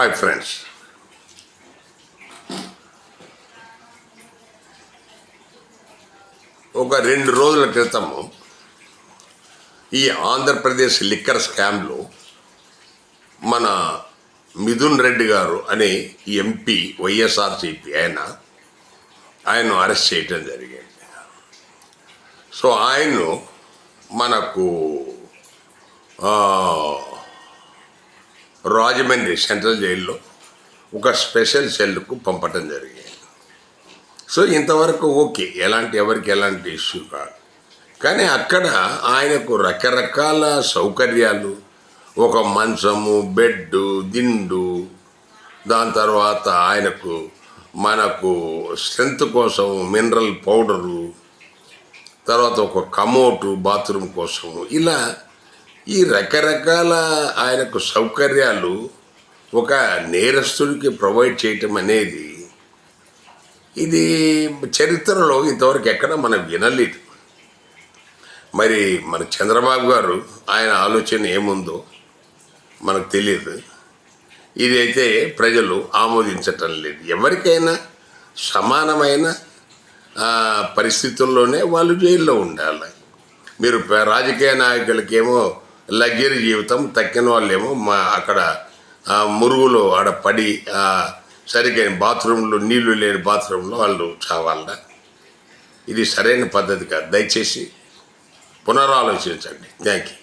Hi friends ఒక రెండు రోజుల క్రితము ఈ ఆంధ్రప్రదేశ్ లిక్కర్ స్కామ్లో మన మిథున్ రెడ్డి గారు అనే ఎంపీ వైఎస్ఆర్సీపీ ఆయన ఆయన అరెస్ట్ చేయటం జరిగింది. సో ఆయన్ను మనకు రాజమండ్రి సెంట్రల్ జైల్లో ఒక స్పెషల్ సెల్కు పంపటం జరిగింది. సో ఇంతవరకు ఓకే ఎలాంటి ఎవరికి ఎలాంటి ఇష్యూ కాదు. కానీ అక్కడ ఆయనకు రకరకాల సౌకర్యాలు ఒక మంచము బెడ్డు దిండు దాని తర్వాత ఆయనకు మనకు స్ట్రెంత్ కోసం మినరల్ పౌడరు తర్వాత ఒక కమోటు బాత్రూమ్ కోసము ఇలా ఈ రకరకాల ఆయనకు సౌకర్యాలు ఒక నేరస్తుడికి ప్రొవైడ్ చేయటం అనేది ఇది చరిత్రలో ఇంతవరకు ఎక్కడ మనం వినలేదు. మరి మన చంద్రబాబు గారు ఆయన ఆలోచన ఏముందో మనకు తెలియదు. ఇదైతే ప్రజలు ఆమోదించటం లేదు. ఎవరికైనా సమానమైన పరిస్థితుల్లోనే వాళ్ళు జైల్లో ఉండాలి. మీరు రాజకీయ నాయకులకేమో లగ్జరీ జీవితం తక్కిన వాళ్ళేమో మా అక్కడ మురుగులో ఆడ పడి సరిగ్గా బాత్రూంలో నీళ్ళు లేని బాత్రూంలో వాళ్ళు చావాల ఇది సరైన పద్ధతి కాదు. దయచేసి పునరాలోచించండి. Thank you